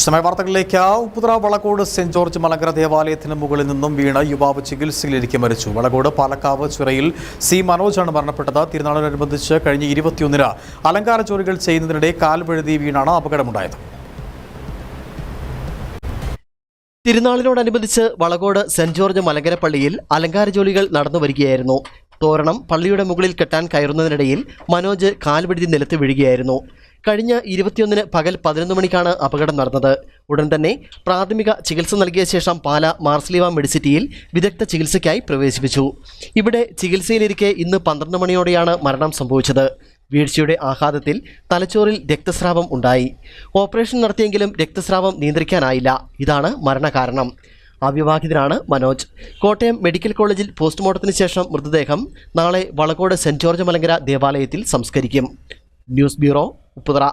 വിശദമായ വാർത്തകളിലേക്ക് Upputhara Valakode saint George Malankara ദേവാലയത്തിന് മുകളിൽ നിന്നും വീണ് യുവാവ് ചികിത്സയിലിരിക്കെ മരിച്ചു. വളക്കോട് പാലക്കാവ് ചുരയിൽ സി മനോജാണ് മരണപ്പെട്ടത്. തിരുനാളിനനുബന്ധിച്ച് കഴിഞ്ഞ ഇരുപത്തിയൊന്നിന് അലങ്കാര ജോലികൾ ചെയ്യുന്നതിനിടെ കാൽ വഴുതി വീണാണ് അപകടമുണ്ടായത്. തിരുനാളിനോടനുബന്ധിച്ച് വളകോട് സെന്റ് ജോർജ് മലങ്കര പള്ളിയിൽ അലങ്കാര ജോലികൾ നടന്നു വരികയായിരുന്നു. തോരണം പള്ളിയുടെ മുകളിൽ കെട്ടാൻ കയറുന്നതിനിടയിൽ മനോജ് കാൽവഴുതി നിലത്ത് വീഴുകയായിരുന്നു. കഴിഞ്ഞ ഇരുപത്തിയൊന്നിന് പകൽ പതിനൊന്ന് മണിക്കാണ് അപകടം നടന്നത്. ഉടൻ തന്നെ പ്രാഥമിക ചികിത്സ നൽകിയ ശേഷം പാല മാർസ്ലീവ മെഡിസിറ്റിയിൽ വിദഗ്ധ ചികിത്സയ്ക്കായി പ്രവേശിപ്പിച്ചു. ഇവിടെ ചികിത്സയിലിരിക്കെ ഇന്ന് പന്ത്രണ്ട് മണിയോടെയാണ് മരണം സംഭവിച്ചത്. വീഴ്ചയുടെ ആഘാതത്തിൽ തലച്ചോറിൽ രക്തസ്രാവം ഉണ്ടായി. ഓപ്പറേഷൻ നടത്തിയെങ്കിലും രക്തസ്രാവം നിയന്ത്രിക്കാനായില്ല. ഇതാണ് മരണകാരണം. അവിവാഹിതനാണ് മനോജ്. കോട്ടയം മെഡിക്കൽ കോളേജിൽ പോസ്റ്റ്മോർട്ടത്തിന് ശേഷം മൃതദേഹം നാളെ വളകോട് സെന്റ് ജോർജ് മലങ്കര ദേവാലയത്തിൽ സംസ്കരിക്കും. News bureau Upputhara.